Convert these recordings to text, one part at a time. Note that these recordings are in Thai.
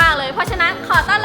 มากๆเลย เพราะฉะนั้นขอต้อน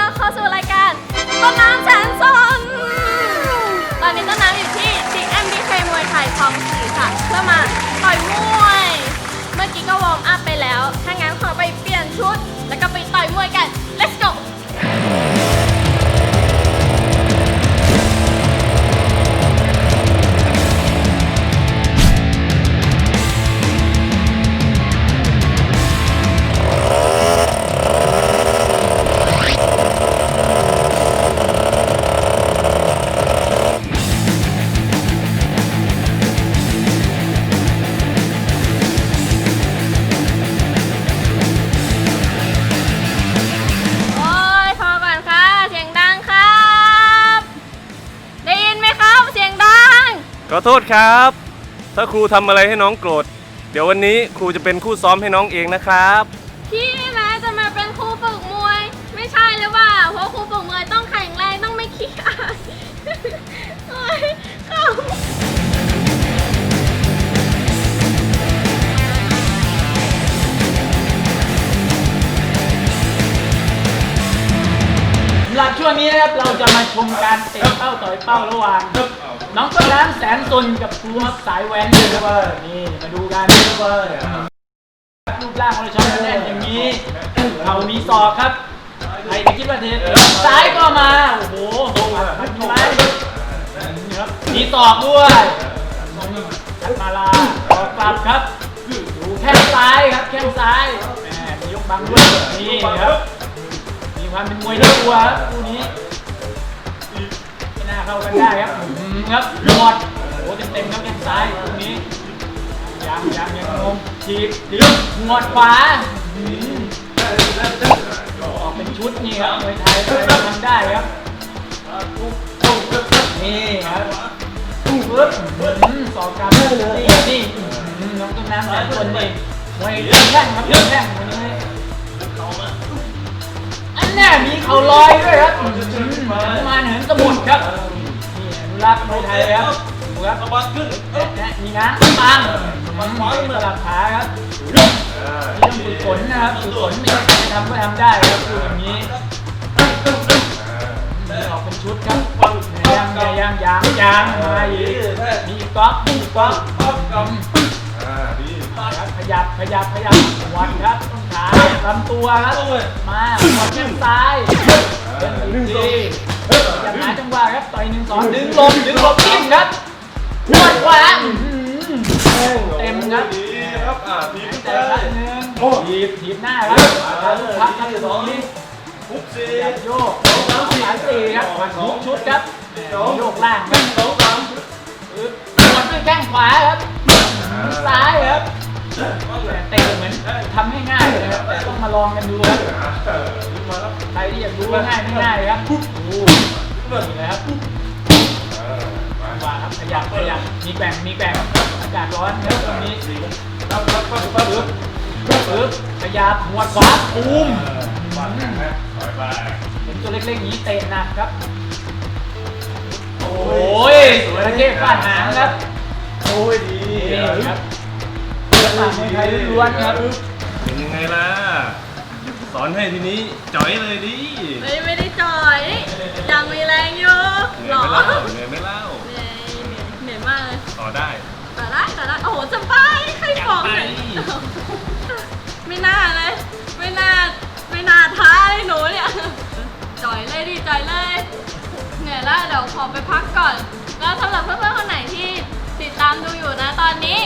อโทษครับ ถ้าครูทำอะไรให้น้องโกรธ เดี๋ยววันนี้ครูจะเป็นคู่ซ้อมให้น้องเองนะครับ พี่นะจะมาเป็นครูฝึกมวย ไม่ใช่หรือเปล่าเพราะครูฝึกมวยต้อง วงนี้นะครับเราจะมาชมการเตะเป้าต่อยเป้าระหว่างน้องต้นน้ำแสนตุนกับครูฮับสายแว้นนะครับนี่มาดูกันรูปร่างของเราชอบแน่นอย่างนี้เขามีศอกครับใครจะคิดว่าเทปซ้ายก็มาโอ้โหมันมีไหมนี่ครับมีศอกด้วยจัดมาลาออกกลับครับดูแข้งซ้ายครับแข้งซ้ายแหมยกบังด้วยนี่ครับีความเป็นมวยที่ตัวครับคู่นี้ไม่น่าเข้ากันได้ครับอืมครับหมดโอ้โหเต็มๆครับแข้งซ้ายตรงนี้ยังยังยังงงทีบทีบหมดขวาอืมออกเป็นชุดนี่ครับมวยไทยทำได้ครับนี่ครับปึ๊บสองกำนี่นี่น้องต้นน้ำแต่คนนี่มวยแข้งครับแข้งวันนี้ แน่มีเขาลอยด้วยครับอืมมาเหินสมุนครับนี่อนุรักษ์มวยไทยครับดูครับบัดขึ้นนะมีนะปังมันขวาสลับขาครับนี่ต้องฝึกฝนนะครับฝึกฝนไม่ใช่ใครจะทำก็ทำได้ครับดูอย่างนี้นี่ออกเป็นชุดครับยังยังยังยังยังมาอีกมีอีกก๊อกมีอีกก๊อกอืมครับขยับขยับขยับวันครับต้นขา ลำตัวครับมาหมดแข้งซ้ายหนึ่งทีจับหาจังหวะครับต่อยหนึ่งสองดึงลมดึงลมจิ้มครับหวดขวาอื้อหือเต็มครับดีครับอ่าทีมแต่ละหนึ่งถีบถีบหน้าครับพักครับสองนี้ปุ๊บซีจับโยกสองสามสี่ครับหมัดทุกชุดครับโยกล่างครับสองสามปึ๊บหมดด้วยแข้งขวาครับซ้ายครับ เตะเหมือนทำให้ง่ายเลยนะครับแต่ต้องมาลองกันดูครับใครที่อยากรู้ว่าง่ายไม่ง่ายครับดูนี่เลยครับว่าครับขยับขยับมีแกว่งมีแกว่งอากาศร้อนครับตรงนี้ปึ๊บปึ๊บปึ๊บขยับหัวขวาปูมเห็นตัวเล็กๆอย่างนี้เตะหนักครับโอ้ยสวยเก้ฟาดหางครับโอ้ยดีนี่ครับเรื่อง หลังมวยไทยล้วนๆครับเป็นยังไงล่ะ สอนให้ทีนี้จ่อยเลยดิไม่ไม่ได้จอยยังมีแรงอยู่เหหรนื่อยอไม่เล่าเหนื่อยไม่เล่าเหนื่อยเหนื่อยมากเลยต่อได้ แต่ได้แต่ได้โอ้โหสบายใครบอกเลยอยากไปไม่น่าเลย ไม่น่าไม่น่าท้าเลยหนูเนี่ยจ่อยเลยดิจ่อยเลยเหนื่อยแล้วเดี๋ยวขอไปพักก่อน แล้วสำหรับเพื่อนๆคนไหนที่ติดตามดูอยู่นะตอนนี้